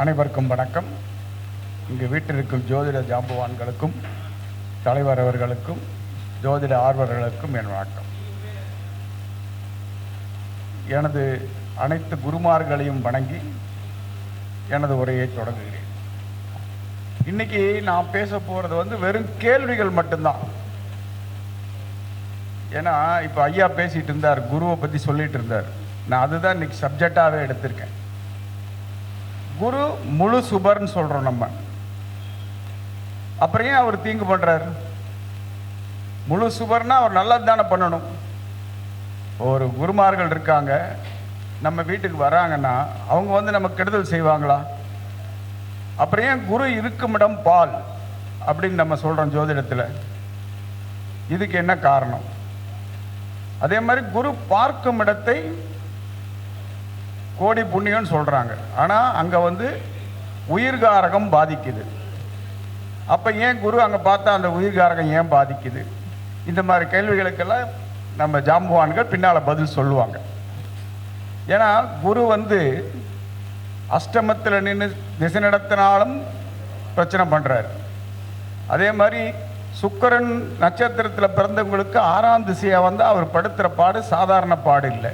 அனைவருக்கும் வணக்கம். இங்கு வீட்டிற்கும் ஜோதிட ஜாம்பவான்களுக்கும் தலைவர் அவர்களுக்கும் ஜோதிட ஆர்வலர்களுக்கும் என் வணக்கம். எனது அனைத்து குருமார்களையும் வணங்கி எனது உரையை தொடங்குகிறேன். இன்னைக்கு நான் பேச போகிறது வந்து வெறும் கேள்விகள் மட்டும்தான். ஏன்னா இப்போ ஐயா பேசிகிட்டு இருந்தார் குருவை பற்றி சொல்லிகிட்டு இருந்தார். நான் அதுதான் இன்னைக்கு சப்ஜெக்டாகவே எடுத்திருக்கேன். குரு முழு சுபர்னு சொல்கிறோம் நம்ம. அப்புறம் ஏன் அவர் தீங்கு பண்ணுறாரு முழு சுபர்னா அவர் நல்லது தானே பண்ணணும். ஒரு குருமார்கள் இருக்காங்க நம்ம வீட்டுக்கு வராங்கன்னா அவங்க வந்து நம்ம கெடுதல் செய்வாங்களா? அப்புறம் ஏன் குரு இருக்குமிடம் பால் அப்படின்னு நம்ம சொல்கிறோம் ஜோதிடத்தில்? இதுக்கு என்ன காரணம்? அதே மாதிரி குரு பார்க்கும் இடத்தை கோடி புண்ணியம்னு சொல்கிறாங்க ஆனால் அங்கே வந்து உயிர்காரகம் பாதிக்குது. அப்போ ஏன் குரு அங்கே பார்த்தா அந்த உயிர்காரகம் ஏன் பாதிக்குது? இந்த மாதிரி கேள்விகளுக்கெல்லாம் நம்ம ஜாம்பவான்கள் பின்னால் பதில் சொல்லுவாங்க. ஏன்னா குரு வந்து அஷ்டமத்தில் நின்று திசை நடத்தினாலும் பிரச்சனை பண்ணுறாரு அதே மாதிரி சுக்கரன் நட்சத்திரத்தில் பிறந்தவங்களுக்கு ஆறாம் திசையாக வந்து அவர் படுத்துகிற பாடு சாதாரண பாடு இல்லை.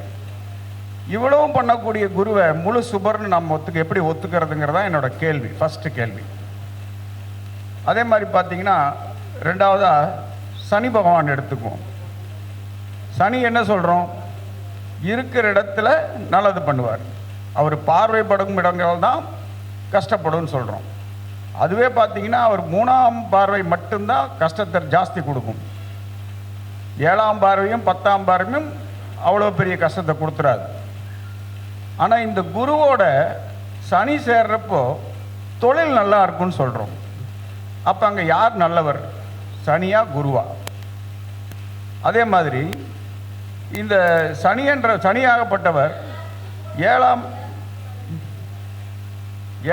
இவ்வளவும் பண்ணக்கூடிய குருவை முழு சுபர்னு நம்ம ஒத்துக்க எப்படி ஒத்துக்கிறதுங்கிறதா என்னோட கேள்வி ஃபஸ்ட்டு கேள்வி. அதே மாதிரி பார்த்தீங்கன்னா ரெண்டாவதா சனி பகவான் எடுத்துக்குவோம். சனி என்ன சொல்கிறோம் இருக்கிற இடத்துல நல்லது பண்ணுவார். அவர் பார்வைப்படும் இடங்கள் தான் கஷ்டப்படும்னு சொல்கிறோம் அதுவே பார்த்தீங்கன்னா அவர் மூணாம் பார்வை மட்டும்தான் கஷ்டத்தை ஜாஸ்தி கொடுக்கும். ஏழாம் பார்வையும் பத்தாம் பார்வையும் அவ்வளோ பெரிய கஷ்டத்தை கொடுத்துறாது. ஆனால் இந்த குருவோட சனி சேர்றப்போ தொழில் நல்லா இருக்கும்னு சொல்கிறோம் அப்போ அங்கே யார் நல்லவர்? சனியா குருவா? அதே மாதிரி இந்த சனி என்ற சனியாகப்பட்டவர் ஏழாம்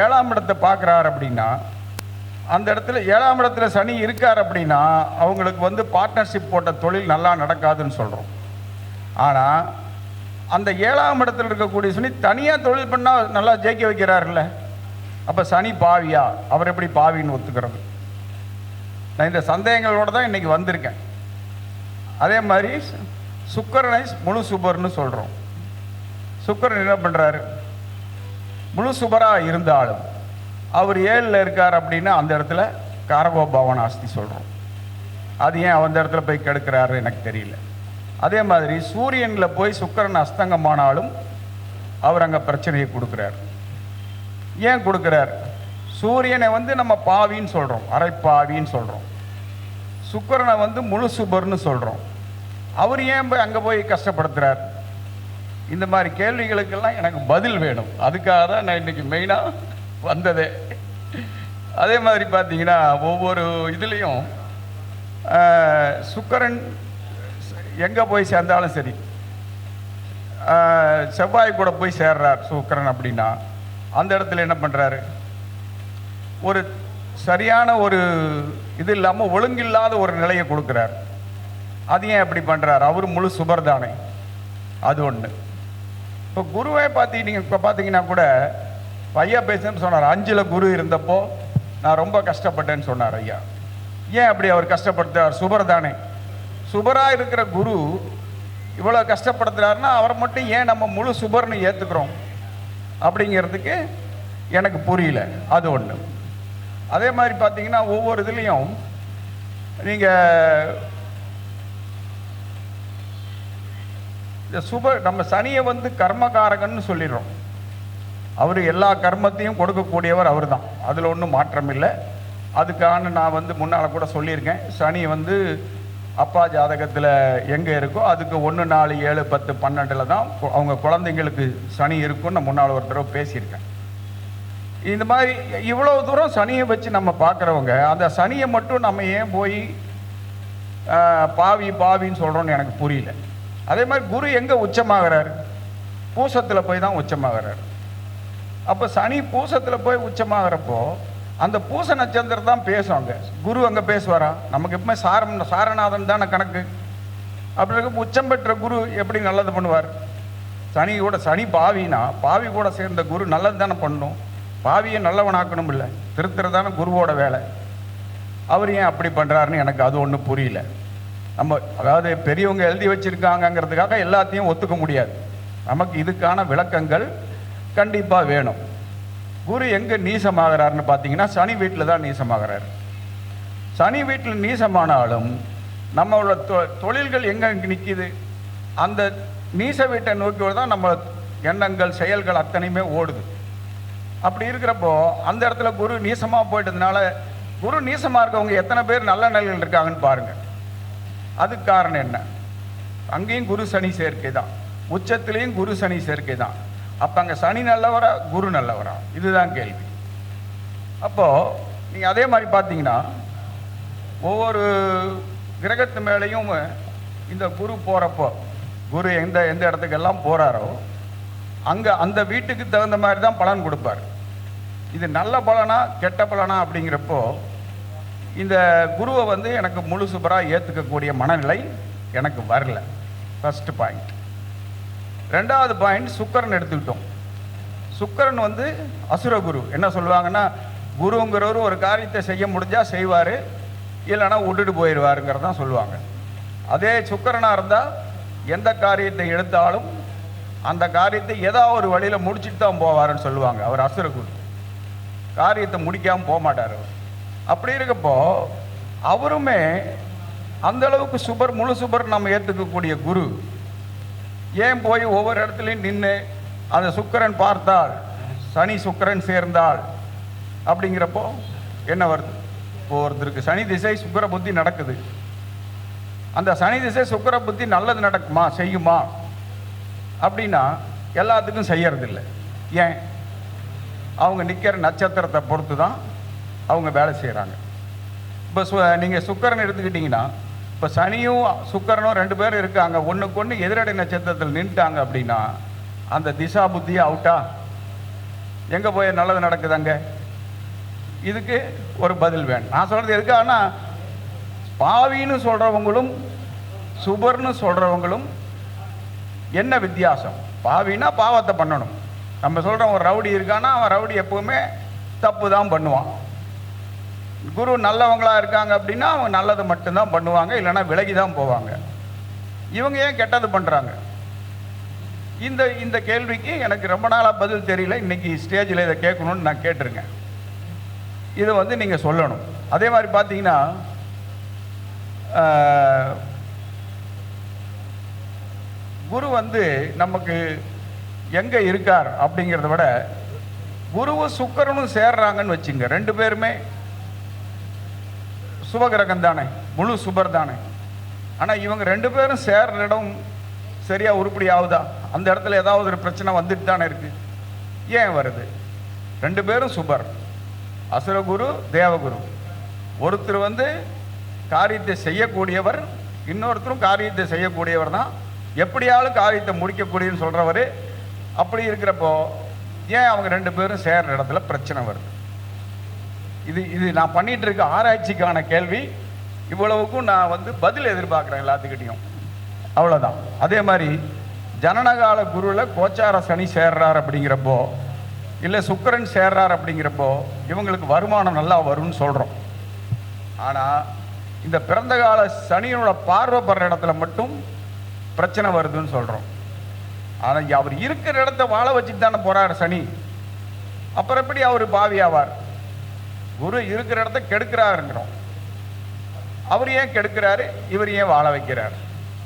ஏழாம் இடத்தை பார்க்குறார் அப்படின்னா அந்த இடத்துல ஏழாம் இடத்துல சனி இருக்கார் அப்படின்னா அவங்களுக்கு வந்து பார்ட்னர்ஷிப் போட்ட தொழில் நல்லா நடக்காதுன்னு சொல்கிறோம் ஆனால் அந்த ஏழாம் இடத்துல இருக்கக்கூடிய சனி தனியாக தொழில் பண்ணால் நல்லா ஜெயிக்க வைக்கிறார்ல அப்போ சனி பாவியா? அவர் எப்படி பாவின்னு ஒத்துக்கிறது. நான் இந்த சந்தேகங்களோட தான் இன்றைக்கி வந்திருக்கேன். அதே மாதிரி சுக்கரனை முழு சுபர்னு சொல்கிறோம் சுக்கரன் என்ன பண்ணுறாரு முழு சுபராக இருந்தாலும் அவர் ஏழில் இருக்கார் அப்படின்னா அந்த இடத்துல காரகோபாவன் ஆஸ்தி சொல்கிறோம் அது ஏன் அந்த இடத்துல போய் கெடுக்கிறாரு எனக்கு தெரியல. அதே மாதிரி சூரியனில் போய் சுக்கரன் அஸ்தங்கமானாலும் அவர் அங்கே பிரச்சனையை கொடுக்குறார். ஏன் கொடுக்குறார்? சூரியனை வந்து நம்ம பாவின்னு சொல்கிறோம் அரைப்பாவின்னு சொல்கிறோம் சுக்கரனை வந்து முழு சுபர்னு சொல்கிறோம் அவர் ஏன் போய் அங்கே போய் கஷ்டப்படுத்துகிறார் இந்த மாதிரி கேள்விகளுக்கெல்லாம் எனக்கு பதில் வேணும். அதுக்காக தான் நான் இன்னைக்கு மெயினாக வந்ததே. அதே மாதிரி பார்த்தீங்கன்னா ஒவ்வொரு இதுலேயும் சுக்கரன் எங்கே போய் சேர்ந்தாலும் சரி. செவ்வாய் கூட போய் சேர்றார் சுக்கரன் அப்படின்னா அந்த இடத்துல என்ன பண்ணுறாரு ஒரு சரியான ஒரு இது இல்லாமல் ஒழுங்கில்லாத ஒரு நிலையை கொடுக்குறார். அது ஏன் எப்படி பண்ணுறார் அவர் முழு சுபர் தானே அது ஒன்று இப்போ குருவே பார்த்தீங்க இப்போ பார்த்தீங்கன்னா கூட ஐயா பேசுன்னு சொன்னார். அஞ்சில் குரு இருந்தப்போ நான் ரொம்ப கஷ்டப்பட்டேன்னு சொன்னார் ஐயா. ஏன் அப்படி அவர் கஷ்டப்படுத்தார் சுபர் தானே சுபராக இருக்கிற குரு இவ்வளோ கஷ்டப்படுத்துறாருன்னா அவரை மட்டும் ஏன் நம்ம முழு சுபர்னு ஏற்றுக்கிறோம் அப்படிங்கிறதுக்கு எனக்கு புரியல. அது ஒன்று அதே மாதிரி பார்த்தீங்கன்னா ஒவ்வொரு இதுலேயும் நீங்கள் இந்த சுப நம்ம சனியை வந்து கர்மகாரகன்னு சொல்லிடுறோம். அவர் எல்லா கர்மத்தையும் கொடுக்கக்கூடியவர் அவர் தான் அதில் ஒன்றும் மாற்றம் இல்லை அதுக்கான நான் வந்து முன்னால் கூட சொல்லியிருக்கேன். சனி வந்து அப்பா ஜாதகத்தில் எங்கே இருக்கோ அதுக்கு ஒன்று நாலு ஏழு பத்து பன்னெண்டில் தான் அவங்க குழந்தைங்களுக்கு சனி இருக்குன்னு நான் முன்னால் ஒரு தடவை பேசியிருக்கேன். இந்த மாதிரி இவ்வளோ தூரம் சனியை வச்சு நம்ம பார்க்குறவங்க அந்த சனியை மட்டும் நம்ம ஏன் போய் பாவி பாவின்னு சொல்கிறோன்னு எனக்கு புரியல. அதே மாதிரி குரு எங்கே உச்சமாகிறார்? பூசத்தில் போய் தான் உச்சமாகிறார். அப்போ சனி பூசத்தில் போய் உச்சமாகிறப்போ அந்த பூச நட்சத்திரம் தான் பேசும் அங்கே. குரு அங்கே பேசுவாரா? நமக்கு எப்பவுமே சாரம் சாரநாதன் தானே கணக்கு. அப்படி இருக்க உச்சம் பெற்ற குரு எப்படி நல்லது பண்ணுவார்? சனி கூட சனி பாவினா பாவி கூட சேர்ந்த குரு நல்லது தானே பண்ணும். பாவியை நல்லவனாக்கணும் இல்லை. திருத்துறதான குருவோட வேலை. அவர் ஏன் அப்படி பண்ணுறாருன்னு எனக்கு அது ஒன்றும் புரியல. நம்ம அதாவது பெரியவங்க எழுதி வச்சுருக்காங்கங்கிறதுக்காக எல்லாத்தையும் ஒத்துக்க முடியாது. நமக்கு இதுக்கான விளக்கங்கள் கண்டிப்பாக வேணும். குரு எங்கே நீசமாகிறாருன்னு பார்த்தீங்கன்னா சனி வீட்டில் தான் நீசமாகிறாரு. சனி வீட்டில் நீசமானாலும் நம்மளோட தொ- தொழில்கள் எங்கே நிற்கிது அந்த நீச வீட்டை நோக்கி தான் நம்ம எண்ணங்கள் செயல்கள் அத்தனையுமே ஓடுது. அப்படி இருக்கிறப்போ அந்த இடத்துல குரு நீசமாக போயிட்டதுனால குரு நீசமாக இருக்கவங்க எத்தனை பேர் நல்ல நிலையில் இருக்காங்கன்னு பாருங்கள் அதுக்கு காரணம் என்ன? அங்கேயும் குரு சனி சேர்க்கை தான். உச்சத்துலேயும் குரு சனி சேர்க்கை தான். அப்போ அங்கே சனி நல்லவரா குரு நல்லவரா? இதுதான் கேள்வி. அப்போது நீங்கள் அதே மாதிரி பார்த்தீங்கன்னா ஒவ்வொரு கிரகத்து மேலேயும் இந்த குரு போகிறப்போ குரு எந்த எந்த இடத்துக்கெல்லாம் போகிறாரோ அங்கே அந்த வீட்டுக்கு தகுந்த மாதிரி தான் பலன் கொடுப்பார். இது நல்ல பலனா கெட்ட பலனா அப்படிங்கிறப்போ இந்த குருவை வந்து எனக்கு முழு சுபராக ஏற்றுக்கக்கூடிய மனநிலை எனக்கு வரல. ஃபஸ்ட்டு பாயிண்ட் ரெண்டாவது பாயிண்ட் சுக்கரன் எடுத்துக்கிட்டோம். சுக்கரன் வந்து அசுர குரு. என்ன சொல்லுவாங்கன்னா குருங்கிறவர் ஒரு காரியத்தை செய்ய முடிஞ்சா செய்வார் இல்லைன்னா விட்டுட்டு போயிடுவாருங்கிறது தான் சொல்லுவாங்க. அதே சுக்கரனாக இருந்தால் எந்த காரியத்தை எடுத்தாலும் அந்த காரியத்தை ஏதாவது ஒரு வழியில் முடிச்சுட்டு தான் போவாருன்னு சொல்லுவாங்க. அவர் அசுர குரு. காரியத்தை முடிக்காமல் போக மாட்டார் அவர். அப்படி இருக்கப்போ அவருமே அந்தளவுக்கு சுபர் முழு சுபர் நம்ம ஏற்றுக்கக்கூடிய குரு. ஏன் போய் ஒவ்வொரு இடத்துலையும் நின்று அந்த சுக்கரன் பார்த்தால் சனி சுக்கரன் சேர்ந்தால் அப்படிங்கிறப்போ என்ன வருது? இப்போ ஒருத்தருக்கு சனி திசை சுக்கிர புத்தி நடக்குது. அந்த சனி திசை சுக்கிர புத்தி நல்லது நடக்குமா? செய்யுமா? அப்படின்னா எல்லாத்துக்கும் செய்யறதில்லை. ஏன்? அவங்க நிற்கிற நட்சத்திரத்தை பொறுத்து தான் அவங்க வேலை செய்கிறாங்க இப்போ சு நீங்கள் சுக்கரன் எடுத்துக்கிட்டிங்கன்னா இப்போ சனியும் சுக்கரனும் ரெண்டு பேரும் இருக்காங்க. ஒன்றுக்கு ஒன்று எதிரடை நட்சத்திரத்தில் நின்றுட்டாங்க அப்படின்னா அந்த திசா புத்தியே அவுட்டா? எங்கே போய் நல்லது நடக்குது அங்கே இதுக்கு ஒரு பதில் வேணும். நான் சொல்கிறது எதுக்காகனா பாவின்னு சொல்கிறவங்களும் சுபர்னு சொல்கிறவங்களும் என்ன வித்தியாசம்? பாவினா பாவத்தை பண்ணணும். நம்ம சொல்கிறோம் ஒரு ரவுடி இருக்கான்னா அவன் ரவுடி எப்பவுமே தப்பு தான் பண்ணுவான். குரு நல்லவங்களா இருக்காங்க அப்படின்னா அவங்க நல்லது மட்டும்தான் பண்ணுவாங்க இல்லைன்னா விலகி தான் போவாங்க. இவங்க ஏன் கெட்டது பண்ணுறாங்க இந்த இந்த கேள்விக்கு எனக்கு ரொம்ப நாளாக பதில் தெரியல. இன்னைக்கு ஸ்டேஜில் இதை கேட்கணும்னு நான் கேட்டிருக்கேன். இதை வந்து நீங்கள் சொல்லணும். அதே மாதிரி பார்த்தீங்கன்னா ஆஹ், குரு வந்து நமக்கு எங்கே இருக்கார் அப்படிங்கிறத விட குருவும் சுக்கரனும் சேர்றாங்கன்னு வச்சுங்க. ரெண்டு பேருமே சுபகிரகம் தானே? முழு சுபர் தானே? ஆனால் இவங்க ரெண்டு பேரும் சேர்ற இடம் சரியாக உருப்படி ஆகுதா? அந்த இடத்துல ஏதாவது ஒரு பிரச்சனை வந்துட்டு தானே இருக்கு. ஏன் வருது? ரெண்டு பேரும் சுபர். அசுரகுரு தேவகுரு. ஒருத்தர் வந்து காரியத்தை செய்யக்கூடியவர் இன்னொருத்தரும் காரியத்தை செய்யக்கூடியவர் தான். எப்படியாலும் காரியத்தை முடிக்கக்கூடியன்னு சொல்கிறவர் அப்படி இருக்கிறப்போ ஏன் அவங்க ரெண்டு பேரும் சேர்ற இடத்துல பிரச்சனை வருது? இது இது நான் பண்ணிட்டு இருக்க ஆராய்ச்சிக்கான கேள்வி. இவ்வளவுக்கும் நான் வந்து பதில் எதிர்பார்க்குறேன் எல்லாத்துக்கிட்டையும். அவ்வளோதான் அதே மாதிரி ஜனனகால குருவில் கோச்சார சனி சேர்றார் அப்படிங்கிறப்போ இல்லை சுக்கரன் சேர்றார் அப்படிங்கிறப்போ இவங்களுக்கு வருமானம் நல்லா வரும்னு சொல்கிறோம் ஆனால் இந்த பிறந்த கால சனியோட பார்வைப்படுற இடத்துல மட்டும் பிரச்சனை வருதுன்னு சொல்கிறோம் ஆனால் அவர் இருக்கிற இடத்த வாழ வச்சுட்டு தானே போகிறார் சனி. அப்புறம் எப்படி அவர் பாவி ஆவார் குரு இருக்கிற இடத்த கெடுக்கிறாருங்கிறோம். அவர் ஏன் கெடுக்கிறாரு? இவர் ஏன் வாழ வைக்கிறார்?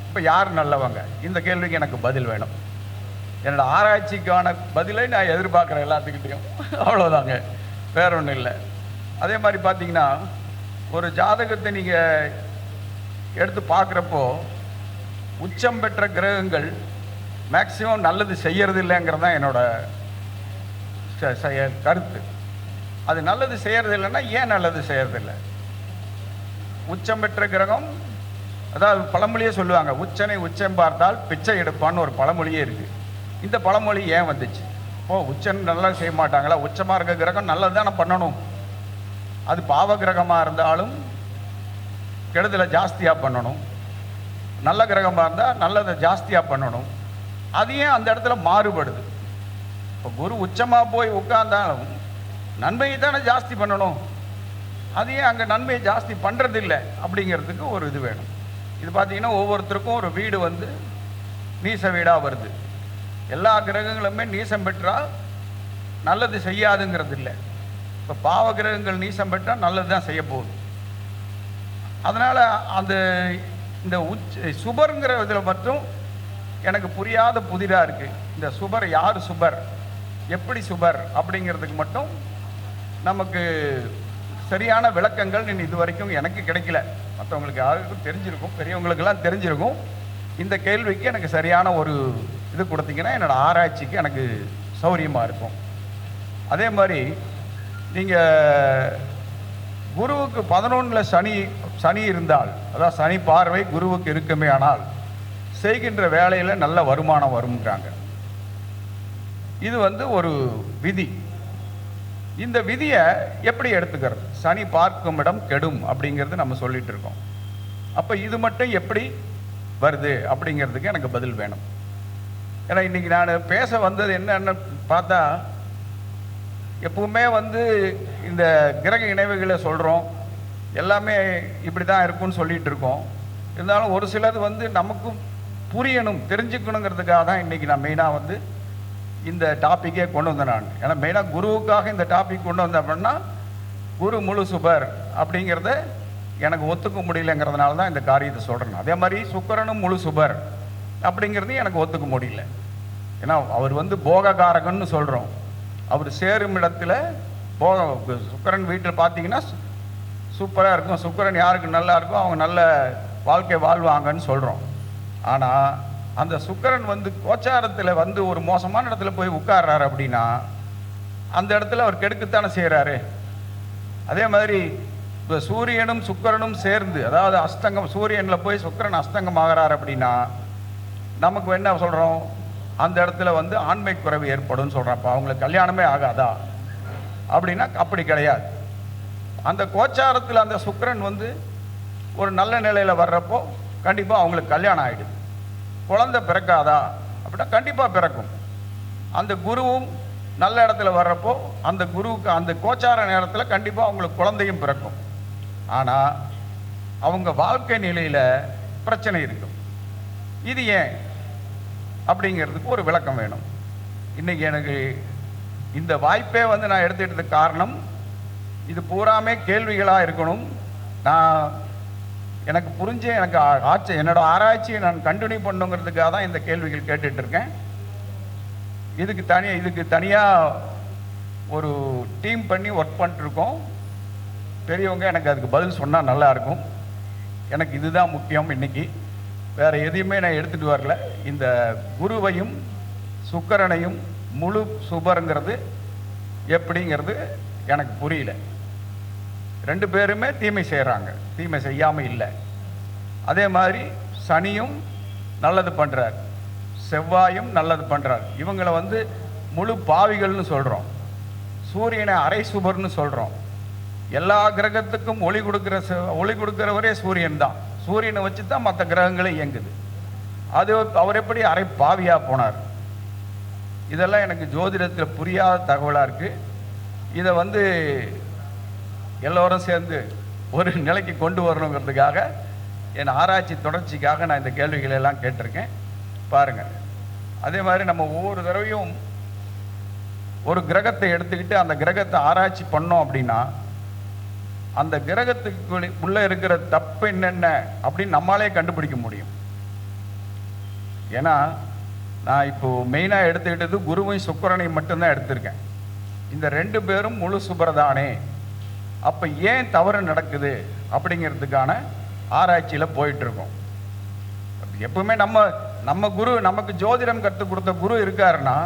இப்போ யார் நல்லவங்க? இந்த கேள்விக்கு எனக்கு பதில் வேணும். என்னோட ஆராய்ச்சிக்கான பதிலை நான் எதிர்பார்க்குறேன் எல்லாத்துக்கிட்டையும். அவ்வளோதாங்க வேற ஒன்றும் இல்லை. அதே மாதிரி பார்த்தீங்கன்னா ஒரு ஜாதகத்தை நீங்கள் எடுத்து பார்க்குறப்போ உச்சம் பெற்ற கிரகங்கள் மேக்சிமம் நல்லது செய்யறது இல்லைங்கிறது தான் என்னோட ச- கருத்து. அது நல்லது செய்யறது இல்லைன்னா ஏன் நல்லது செய்யறது உச்சம் பெற்ற கிரகம் அதாவது பழமொழியே சொல்லுவாங்க உச்சனை உச்சம் பார்த்தால் பிச்சை எடுப்பான்னு ஒரு பழமொழியே இருக்கு. இந்த பழமொழி ஏன் வந்துச்சு? ஓ உச்சன் நல்லா செய்ய மாட்டாங்களா? உச்சமாக இருக்க கிரகம் நல்லது தானே பண்ணணும். அது பாவ கிரகமாக இருந்தாலும் கெடுதலை ஜாஸ்தியாக பண்ணணும். நல்ல கிரகமாக இருந்தால் நல்லதை ஜாஸ்தியாக பண்ணணும். அது ஏன் அந்த இடத்துல மாறுபடுது? இப்போ குரு உச்சமாக போய் உட்கார்ந்தாலும் நன்மையை தானே ஜாஸ்தி பண்ணணும். அது ஏன் அங்கே நன்மையை ஜாஸ்தி பண்ணுறதில்ல அப்படிங்கிறதுக்கு ஒரு இது வேணும். இது பார்த்தீங்கன்னா ஒவ்வொருத்தருக்கும் ஒரு வீடு வந்து நீச வீடாக வருது. எல்லா கிரகங்களுமே நீசம் பெற்றால் நல்லது செய்யாதுங்கிறது இல்லை இப்போ பாவ கிரகங்கள் நீசம் பெற்றால் நல்லது தான் செய்ய போகுது. அதனால் அந்த இந்த உச்ச சுபருங்கிற இதில் மட்டும் எனக்கு புரியாத புதிராக இருக்குது இந்த சுபர் யார் சுபர்? எப்படி சுபர்? அப்படிங்கிறதுக்கு மட்டும் நமக்கு சரியான விளக்கங்கள் நீ இது வரைக்கும் எனக்கு கிடைக்கல. மற்றவங்களுக்கு யாருக்கும் தெரிஞ்சிருக்கும் பெரியவங்களுக்கெல்லாம் தெரிஞ்சிருக்கும். இந்த கேள்விக்கு எனக்கு சரியான ஒரு இது கொடுத்தீங்கன்னா என்னோடய ஆராய்ச்சிக்கு எனக்கு சௌரியமாக இருக்கும். அதே மாதிரி நீங்கள் குருவுக்கு பதினொன்றில் சனி சனி இருந்தால் அதாவது சனி பார்வை குருவுக்கு இருக்குமே ஆனால் செய்கின்ற வேலையில் நல்ல வருமானம் வருங்கிறாங்க இது வந்து ஒரு விதி. இந்த விதியை எப்படி எடுத்துக்கிறது? சனி பார்க்கும் இடம் கெடும் அப்படிங்கிறது நம்ம சொல்லிட்டு இருக்கோம். அப்போ இது மட்டும் எப்படி வருது அப்படிங்கிறதுக்கு எனக்கு பதில் வேணும். ஏன்னா இன்றைக்கி நான் பேச வந்தது என்னென்னு பார்த்தா எப்பவுமே வந்து இந்த கிரக இணைவுகளை சொல்கிறோம் எல்லாமே இப்படி தான் இருக்கும்னு சொல்லிகிட்டு இருக்கோம். இருந்தாலும் ஒரு சிலது வந்து நமக்கும் புரியணும் தெரிஞ்சுக்கணுங்கிறதுக்காக தான் இன்றைக்கி நான் மெயினாக வந்து இந்த டாப்பிக்கே கொண்டு வந்தேன் நான். ஏன்னா மெயினாக குருவுக்காக இந்த டாபிக் கொண்டு வந்தேன் அப்படின்னா குரு முழு சுபர் அப்படிங்கிறத எனக்கு ஒத்துக்க முடியலங்கிறதுனால தான் இந்த காரியத்தை சொல்கிறேன் அதே மாதிரி சுக்கரனும் முழு சுபர் அப்படிங்கிறது எனக்கு ஒத்துக்க முடியல. ஏன்னா அவர் வந்து போககாரகன்னு சொல்கிறோம் அவர் சேரும் இடத்துல போக சுக்கரன் வீட்டில் பார்த்தீங்கன்னா சூப்பராக இருக்கும். சுக்கரன் யாருக்கு நல்லா இருக்கும் அவங்க நல்ல வாழ்க்கை வாழ்வாங்கன்னு சொல்கிறோம் ஆனால் அந்த சுக்கரன் வந்து கோச்சாரத்தில் வந்து ஒரு மோசமான இடத்துல போய் உட்கார்றாரு அப்படின்னா அந்த இடத்துல அவர் கெடுக்கத்தானே செய்கிறாரு அதே மாதிரி இப்போ சூரியனும் சுக்கிரனும் சேர்ந்து அதாவது அஸ்தங்கம் சூரியனில் போய் சுக்கிரன் அஸ்தங்கம் ஆகிறார் அப்படின்னா நமக்கு என்ன சொல்கிறோம் அந்த இடத்துல வந்து ஆண்மை குறைவு ஏற்படும் சொல்கிறப்ப அவங்களுக்கு கல்யாணமே ஆகாதா? அப்படின்னா அப்படி கிடையாது. அந்த கோச்சாரத்தில் அந்த சுக்கிரன் வந்து ஒரு நல்ல நிலையில் வர்றப்போ கண்டிப்பாக அவங்களுக்கு கல்யாணம் ஆகிடுது குழந்தை பிறக்காதா? அப்படின்னா கண்டிப்பாக பிறக்கும். அந்த குருவும் நல்ல இடத்துல வர்றப்போ அந்த குருவுக்கு அந்த கோச்சார நேரத்தில் கண்டிப்பாக அவங்களுக்கு குழந்தையும் பிறக்கும். ஆனால் அவங்க வாழ்க்கை நிலையில் பிரச்சனை இருக்கும் இது ஏன்? அப்படிங்கிறதுக்கு ஒரு விளக்கம் வேணும். இன்றைக்கி எனக்கு இந்த வாய்ப்பே வந்து நான் எடுத்துக்கிட்டதுக்கு காரணம் இது பூராமே கேள்விகளாக இருக்கணும். நான் எனக்கு புரிஞ்சே எனக்கு ஆ- ஆட்சி என்னோட ஆராய்ச்சியை நான் கண்டினியூ பண்ணுங்கிறதுக்காக தான் இந்த கேள்விகள் கேட்டுட்டு இருக்கேன். இதுக்கு தனியாக இதுக்கு தனியாக ஒரு டீம் பண்ணி ஒர்க் பண்ணிட்டுருக்கோம். பெரியவங்க எனக்கு அதுக்கு பதில் சொன்னால் நல்லாயிருக்கும் எனக்கு இதுதான் முக்கியம் இன்னைக்கு. வேறு எதையுமே நான் எடுத்துகிட்டு வரல. இந்த குருவையும் சுக்கரனையும் முழு சுபருங்கிறது எப்படிங்கிறது எனக்கு புரியல. ரெண்டு பேருமே தீமை செய்கிறாங்க தீமை செய்யாமல் இல்லை. அதே மாதிரி சனியும் நல்லது பண்ணுறார் செவ்வாயும் நல்லது பண்ணுறார் இவங்களை வந்து முழு பாவிகள்னு சொல்கிறோம் சூரியனை அரை சுபர்னு சொல்கிறோம் எல்லா கிரகத்துக்கும் ஒளி கொடுக்குற ஒளி கொடுக்குறவரே சூரியன் தான். சூரியனை வச்சு தான் மற்ற கிரகங்களே இயங்குது. அது அவர் எப்படி அரை பாவியாக போனார்? இதெல்லாம் எனக்கு ஜோதிடத்தில் புரியாத தகவலாக இருக்குது இதை வந்து எல்லோரும் சேர்ந்து ஒரு நிலைக்கு கொண்டு வரணுங்கிறதுக்காக என் ஆராய்ச்சி தொடர்ச்சிக்காக நான் இந்த கேள்விகளை எல்லாம் கேட்டிருக்கேன். பாருங்கள் அதே மாதிரி நம்ம ஒவ்வொரு தடவையும் ஒரு கிரகத்தை எடுத்துக்கிட்டு அந்த கிரகத்தை ஆராய்ச்சி பண்ணோம் அப்படின்னா அந்த கிரகத்துக்கு உள்ளே இருக்கிற தப்பு என்னென்ன அப்படின்னு நம்மளாலே கண்டுபிடிக்க முடியும். ஏன்னா நான் இப்போ மெயினாக எடுத்துக்கிட்டது குருவையும் சுக்கரனையும் மட்டும்தான் எடுத்திருக்கேன். இந்த ரெண்டு பேரும் முழு சுபரதானே. அப்போ ஏன் தவறு நடக்குது அப்படிங்கிறதுக்கான ஆராய்ச்சியில் போயிட்டுருக்கோம். எப்பவுமே நம்ம நம்ம குரு நமக்கு ஜோதிடம் கற்றுக் கொடுத்த குரு இருக்காருன்னா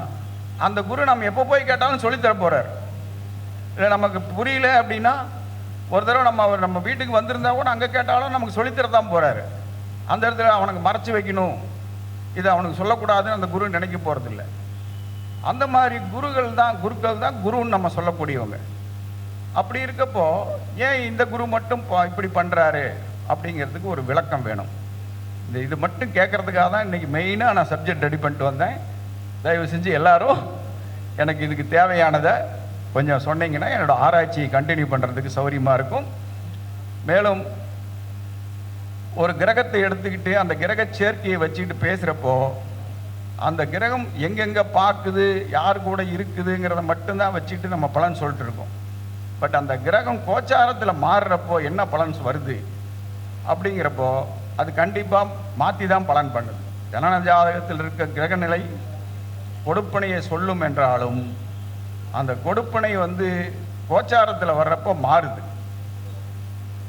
அந்த குரு நம்ம எப்போ போய் கேட்டாலும் சொல்லித்தர போறார். இல்லை நமக்கு புரியல அப்படின்னா ஒரு தடவை நம்ம அவர் நம்ம வீட்டுக்கு வந்திருந்தா கூட அங்கே கேட்டாலும் நமக்கு சொல்லித்தர தான் போறாரு. அந்த இடத்துல அவனுக்கு மறைச்சி வைக்கணும். இது அவனுக்கு சொல்லக்கூடாதுன்னு அந்த குரு நினைக்க போகிறதில்ல அந்த மாதிரி குருகள் தான் குருக்கள் தான் குருன்னு நம்ம சொல்லக்கூடியவங்க. அப்படி இருக்கப்போ ஏன் இந்த குரு மட்டும் இப்படி பண்ணுறாரு அப்படிங்கிறதுக்கு ஒரு விளக்கம் வேணும். இந்த இது மட்டும் கேட்கறதுக்காக தான் இன்றைக்கி மெயினாக நான் சப்ஜெக்ட் ரெடி பண்ணிட்டு வந்தேன். தயவு செஞ்சு எல்லாரும் எனக்கு இதுக்கு தேவையானதை கொஞ்சம் சொன்னீங்கன்னா என்னோடய ஆராய்ச்சியை கண்டினியூ பண்ணுறதுக்கு சௌகரியமாக இருக்கும். மேலும் ஒரு கிரகத்தை எடுத்துக்கிட்டு அந்த கிரக சேர்க்கையை வச்சுக்கிட்டு பேசுகிறப்போ அந்த கிரகம் எங்கெங்கே பார்க்குது யார் கூட இருக்குதுங்கிறத மட்டும்தான் வச்சுக்கிட்டு நம்ம பலன் சொல்லிட்டு இருக்கோம். பட் அந்த கிரகம் கோச்சாரத்தில் மாறுறப்போ என்ன பலன்ஸ் வருது? அப்படிங்கிறப்போ அது கண்டிப்பாக மாற்றி தான் பலன் பண்ணுது. ஜனன ஜாதகத்தில் இருக்க கிரகநிலை கொடுப்பனையை சொல்லும் என்றாலும் அந்த கொடுப்பனை வந்து கோச்சாரத்தில் வர்றப்போ மாறுது.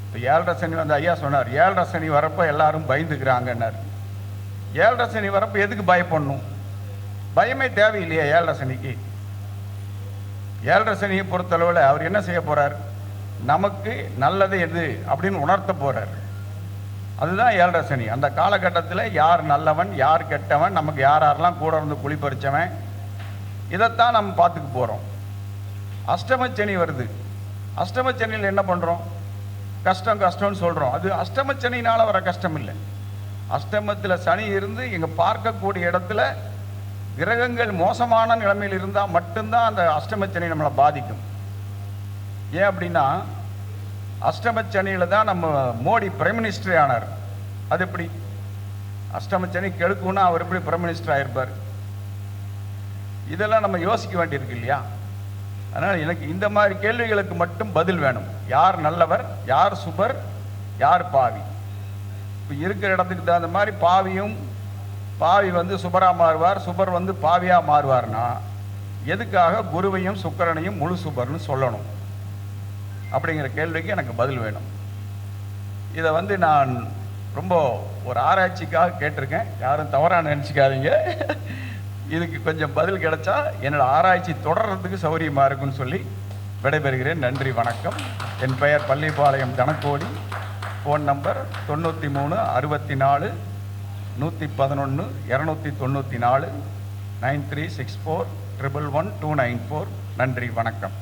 இப்போ ஏழரை சனி வந்து ஐயா சொன்னார் ஏழரை சனி வரப்போ எல்லாரும் பயந்துக்கிறாங்கன்னார். ஏழரை சனி வரப்போ எதுக்கு பயப்படணும்? பயமே தேவையில்லையா ஏழரை சனிக்கு. ஏழரை சனியை பொறுத்தளவில் அவர் என்ன செய்ய போகிறார் நமக்கு நல்லது எது அப்படின்னு உணர்த்த போகிறார் அதுதான் ஏழரை சனி. அந்த காலகட்டத்தில் யார் நல்லவன் யார் கெட்டவன் நமக்கு யார் யாரெல்லாம் கூட இருந்து குளிப்பறிச்சவன் இதைத்தான் நம்ம பார்த்துக்க போகிறோம் அஷ்டமச்சனி வருது. அஷ்டமச்சனியில் என்ன பண்ணுறோம் கஷ்டம் கஷ்டம்னு சொல்கிறோம் அது அஷ்டமச்சனினால் வர கஷ்டம் இல்லை. அஷ்டமத்தில் சனி இருந்து இங்கே பார்க்கக்கூடிய இடத்துல கிரகங்கள் மோசமான நிலைமையில் இருந்தால் மட்டும்தான் அந்த அஷ்டமச்சனி நம்மளை பாதிக்கும். ஏன் அப்படின்னா அஷ்டமச்சனியில் தான் நம்ம மோடி பிரைம் மினிஸ்டர் ஆனார். அது எப்படி? அஷ்டமச்சனி கெடுக்கும்னா அவர் எப்படி பிரைம் மினிஸ்டர் ஆயிருப்பார்? இதெல்லாம் நம்ம யோசிக்க வேண்டியிருக்கு இல்லையா? அதனால் எனக்கு இந்த மாதிரி கேள்விகளுக்கு மட்டும் பதில் வேணும். யார் நல்லவர் யார் சுபர் யார் பாவி? இப்போ இருக்கிற இடத்துக்கு தகுந்த மாதிரி பாவியும் பாவி வந்து சுபரா மாறுவார் சுபர் வந்து பாவியாக மாறுவார்னா எதுக்காக குருவையும் சுக்கரனையும் முழு சுபர்னு சொல்லணும்? அப்படிங்கிற கேள்விக்கு எனக்கு பதில் வேணும். இதை வந்து நான் ரொம்ப ஒரு ஆராய்ச்சிக்காக கேட்டிருக்கேன். யாரும் தவறாக நினச்சிக்காதீங்க. இதுக்கு கொஞ்சம் பதில் கிடைச்சா என்னோட ஆராய்ச்சி தொடர்றதுக்கு சௌகரியமாக இருக்கும்னு சொல்லி விடைபெறுகிறேன். நன்றி வணக்கம். என் பெயர் பள்ளிப்பாளையம் தனக்கோடி. ஃபோன் நம்பர் தொண்ணூற்றி மூணு அறுபத்தி நாலு நூற்றி பதினொன்று இரநூத்தி தொண்ணூற்றி நாலு nine three six four triple one two nine four. நன்றி வணக்கம்.